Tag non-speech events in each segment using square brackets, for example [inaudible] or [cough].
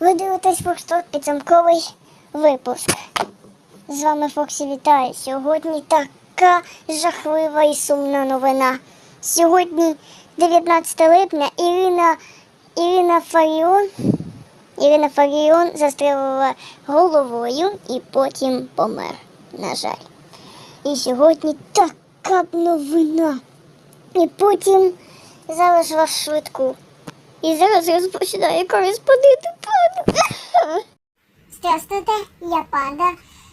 Ви дивитесь Фокстот підсумковий випуск. З вами Фоксі вітаю. Сьогодні така жахлива і сумна новина. Сьогодні 19 липня Ірина, Ірина Фаріон Ірина Фаріон застрелила головою і потім помер, на жаль. І сьогодні така б новина. І потім залишила швидку. І зараз розпочинає кореспондити панда. Здравствуйте, я панда.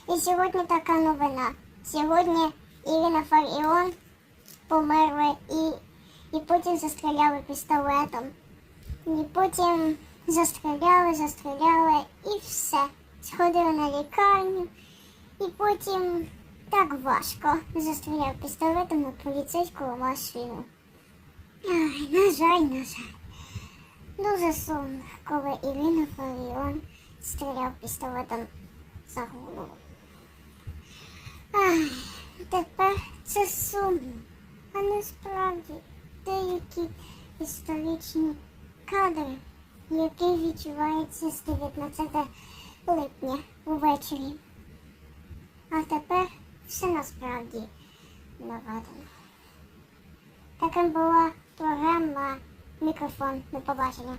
І сьогодні така новина. Сьогодні Ірина Фаріон померла і, і потім застріляли пістолетом. І потім застріляли, застріляли і все. Сходили на лікарню. І потім так важко застріляв пістолетом на поліцейську машину. Ай, на жаль, на жаль. Дуже сумно, коли Ірина Фаріон стріляв пістолетом за голову. Ай, тепер це сумно. А насправді деякі історичні кадри, які відчуваються з 19 липня увечері. А тепер все насправді наведено. Таким була програма мікрофон на побачення.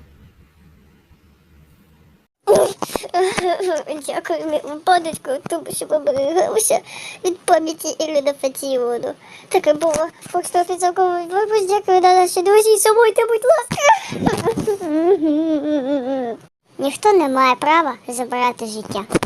[laughs] Дякую, мій випадочку, тому що побереглися від пам'яті Ірина Фатіону. Таке було Фокстов підсумковий випуск. Дякую на наші друзі. І Сумуйте, будь ласка. Ніхто не має права забирати життя.